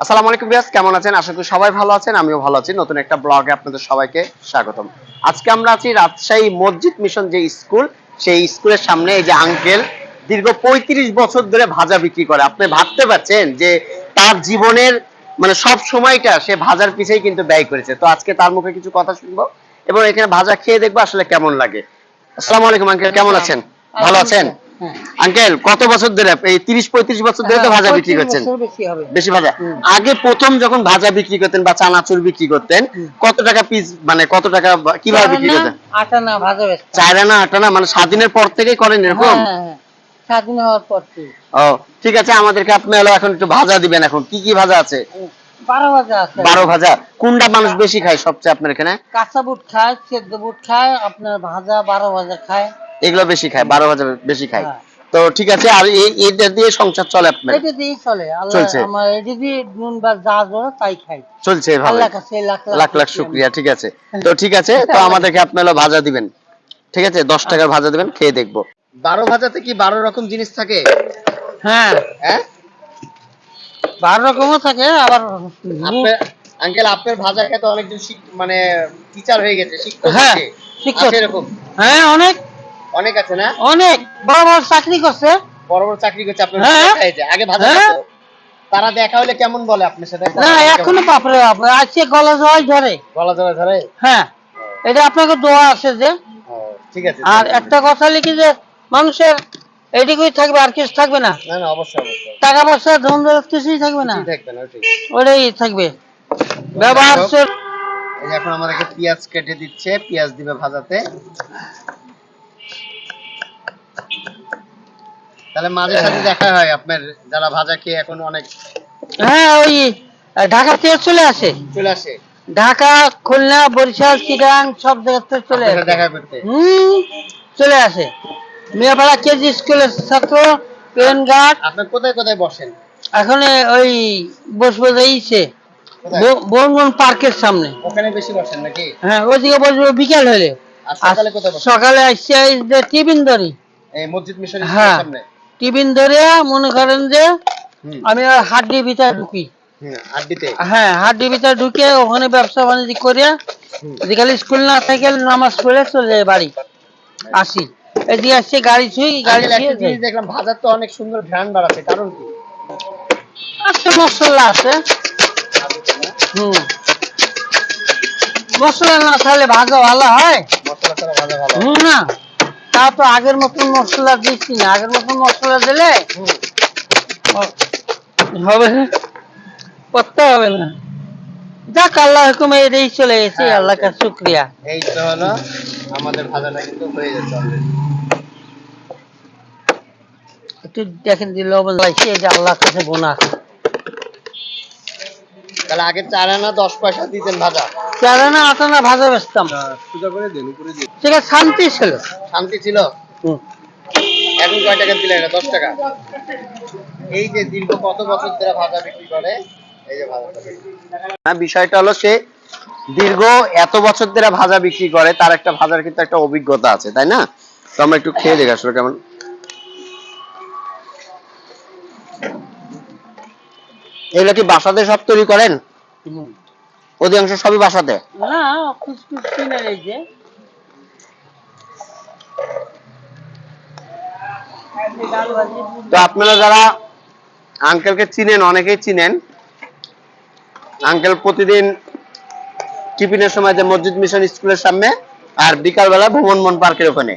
আসসালামু আলাইকুম বিয়াস কেমন আছেন? আশা করি সবাই ভালো আছেন আমিও ভালো আছি। নতুন একটা ব্লগে আপনাদের সবাইকে স্বাগতম। আজকে আমরা আছি রাজশাহী মসজিদ মিশন যে স্কুল সেই স্কুলের সামনে এই যে আঙ্কেল দীর্ঘ পঁয়ত্রিশ বছর ধরে ভাজা বিক্রি করে। আপনি ভাবতে পারছেন যে তার জীবনের মানে সব সময়টা সে ভাজার পিছেই কিন্তু ব্যয় করেছে। তো আজকে তার মুখে কিছু কথা শুনব এবং এখানে ভাজা খেয়ে দেখব আসলে কেমন লাগে। আসসালামু আলাইকুম আঙ্কেল কেমন আছেন? ভালো আছেন। আঙ্কেল কত বছর ধরে? এই তিরিশ পঁয়ত্রিশ বছর ধরে তো ভাজা বিক্রি করছেন। বেশি হবে। বেশি ভাজা। আগে প্রথম যখন ভাজা বিক্রি করতেন বা চানাচুর বিক্রি করতেন কত টাকা পিস মানে কত টাকা কীভাবে বিক্রি করতেন? আটা না ভাজা। চার আনা আট আনা মানে স্বাধীনের পর থেকেই করেন এরকম? হ্যাঁ, হ্যাঁ, স্বাধীন হওয়ার পর থেকে। ও ঠিক আছে আমাদেরকে আপনি হলো এখন একটু ভাজা দিবেন এখন। কি কি ভাজা আছে? বারো ভাজা আছে। বারো ভাজা। কোনটা মানুষ বেশি খায় সবচেয়ে আপনার এখানে? কাঁচা বুট খায় সেদ্ধ বুট খায় আপনার ভাজা বারো ভাজা খায়। এগুলো বেশি খায় বারো ভাজা বেশি খায়। হ্যাঁ। তো ঠিক আছে আর এটা দিয়ে সংসার চলে আপনার? এটা দিয়েই চলে। আল্লাহ চলছে। আমার এটা দিয়ে নুন বা যা জোড়া তাই খাই। চলছে কাছে লাখ লাখ লাখ শুক্রিয়া। ঠিক আছে। তো ঠিক আছে তো আমাদেরকে আপনি হলো ভাজা দিবেন। ঠিক আছে দশ টাকার ভাজা দিবেন খেয়ে দেখব। বারো ভাজাতে কি বারো রকম জিনিস থাকে? হ্যাঁ। হ্যাঁ? বারো রকমও থাকে আবার আপনার আঙ্কেল আপনার ভাজা খেতে অনেকজন মানে টিচার হয়ে গেছে শিক্ষক হ্যাঁ। শিক্ষক। এরকম? হ্যাঁ অনেক। অনেক আছে না? অনেক। বড় বড় চাকরি করছে। বড় বড় চাকরি করছে আপনার হ্যাঁ। আগে ভাজা হ্যাঁ। তারা দেখা হলে কেমন বলে আপনার সাথে? না এখনও বাপরে বাপ আজকে গলা জল ধরে। গলা ধরে ধরে? হ্যাঁ। এটা আপনাকে দোয়া আছে যে। ঠিক আছে আর একটা কথা লিখি যে মানুষের এদিকেই থাকবে আর কিছু থাকবে না। না না অবশ্যই অবশ্যই। টাকা পয়সা ধন দৌলত কিছুই থাকবে না। থাকবে না ঠিক ওটাই থাকবে। ব্যবহার এখন আমাদেরকে পেঁয়াজ কেটে দিচ্ছে পেঁয়াজ দিবে ভাজাতে। তাহলে মাঝে সাঝে দেখা হয় আপনার যারা ভাজা খেয়ে এখন অনেক হ্যাঁ ওই ঢাকা থেকে চলে আসে। চলে আসে। ঢাকা খুলনা বরিশাল চিটাং সব জায়গা থেকে চলে আসে। দেখা করতে? হুম চলে আসে। মেয়েপাড়া কেজি স্কুলের ছাত্র পেন ঘাট আপনি কোথায় কোথায় বসেন? এখন ওই বসবো যাইছে? বনবন পার্কের সামনে। ওখানে বেশি বসেন নাকি? হ্যাঁ ওইদিকে বসবো বিকেল হলে। সকালে কোথায় বসেন? সকালে আসছে টিফিন ধরি। এই মসজিদ মিশন হ্যাঁ। সামনে? টিফিন ধরে মনে করেন যে আমি আর হাড্ডির ভিতরে ঢুকি। হ্যাঁ হাড্ডির ভিতরে ঢুকে ওখানে ব্যবসা বাণিজ্য করে। বিকালে স্কুল না থেকে নামাজ পড়ে চলে যায় বাড়ি। আসি। এদিকে আসছে গাড়ি ছুঁই গাড়ি দেখলাম ভাজার তো অনেক সুন্দর ঘ্রাণ বাড়াচ্ছে কারণ কি? আচ্ছা মশলা আছে। হুম। মশলা না তাহলে ভাজা ভালো হয়? মশলা ছাড়া ভাজা ভালো হুম না। তা তো আগের মতন মশলা দিচ্ছি না। আগের মতন মশলা দিলে হবে। করতে হবে না। যাক আল্লাহ হুকুমে এটাই চলে গেছে। হ্যাঁ, আল্লাহ কাছে শুক্রিয়া। এই তো হলো আমাদের ভাজাটা কিন্তু হয়ে যাচ্ছে একটু দেখেন দিল লাগছে যে আল্লাহ কাছে বোনা। তাহলে আগে চার আনা দশ পয়সা দিতেন ভাজা। চারানা আটানা ভাজা বেচতাম। পূজা করে দেন উপরে দিন সেটা শান্তি ছিল। শান্তি ছিল? এখন কয় টাকা দিলে এটা দশ টাকা। এই যে দীর্ঘ কত বছর ধরে ভাজা বিক্রি করে? এই যে বিক্রি বিষয়টা হলো সে দীর্ঘ এত বছর ধরে ভাজা বিক্রি করে তার একটা ভাজার কিন্তু একটা অভিজ্ঞতা আছে তাই না? তো আমরা একটু খেয়ে দেখি আসলে কেমন। এগুলো কি বাসাতে সব তৈরি করেন। অধিকাংশ সবই বাসাতে না খুশখুশ কিনে এই যে তো আপনারা যারা আঙ্কেলকে চিনেন অনেকেই চিনেন আঙ্কেল প্রতিদিন টিফিনের সময় যে মসজিদ মিশন স্কুলের সামনে আর বিকাল বেলা ভ্রমণ মন পার্কের ওখানে।